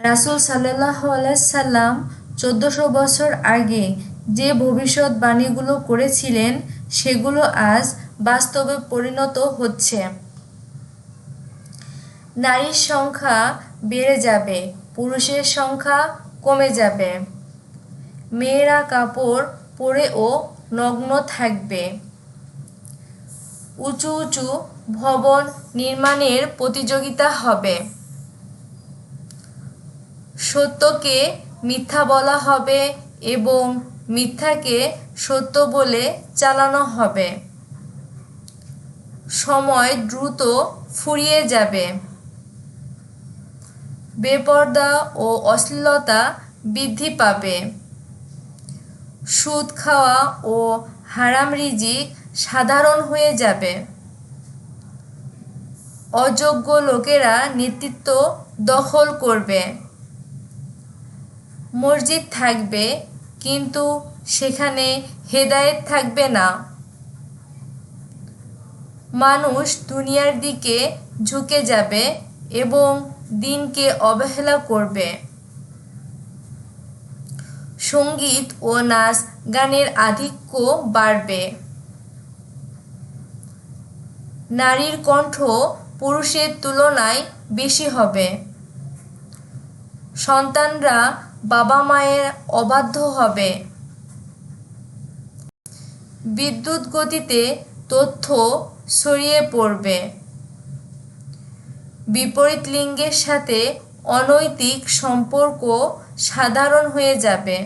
রাসূল সাল্লাহ সাল্লাম চোদ্দশো বছর আগে যে ভবিষ্যৎবাণীগুলো করেছিলেন, সেগুলো আজ বাস্তবে পরিণত হচ্ছে। নারীর সংখ্যা বেড়ে যাবে, পুরুষের সংখ্যা কমে যাবে। মেয়েরা কাপড় পরেও নগ্ন থাকবে। উঁচু উঁচু ভবন নির্মাণের প্রতিযোগিতা হবে। সত্যকে মিথ্যা বলা হবে এবং মিথ্যাকে সত্য বলে চালানো হবে। সময় দ্রুত ফুরিয়ে যাবে। বেপর্দা ও অশ্লীলতা বৃদ্ধি পাবে। সুদ খাওয়া ও হারাম রিজিক সাধারণ হয়ে যাবে। অযোগ্য লোকেরা নেতৃত্ব দখল করবে। মসজিদ থাকবে, কিন্তু সেখানে হেদায়েত থাকবে না। মানুষ দুনিয়ার দিকে ঝুঁকে যাবে এবং দিনকে অবহেলা করবে। সংগীত ও নাচ গানের আধিক্য বাড়বে। নারীর কণ্ঠ পুরুষের তুলনায় বেশি হবে। সন্তানরা বাবা মায়ের অবাধ্য হবে। বিদ্যুৎ গতিতে তথ্য ছড়িয়ে পড়বে। বিপরীত লিঙ্গের সাথে অনৈতিক সম্পর্ক সাধারণ হয়ে যাবে।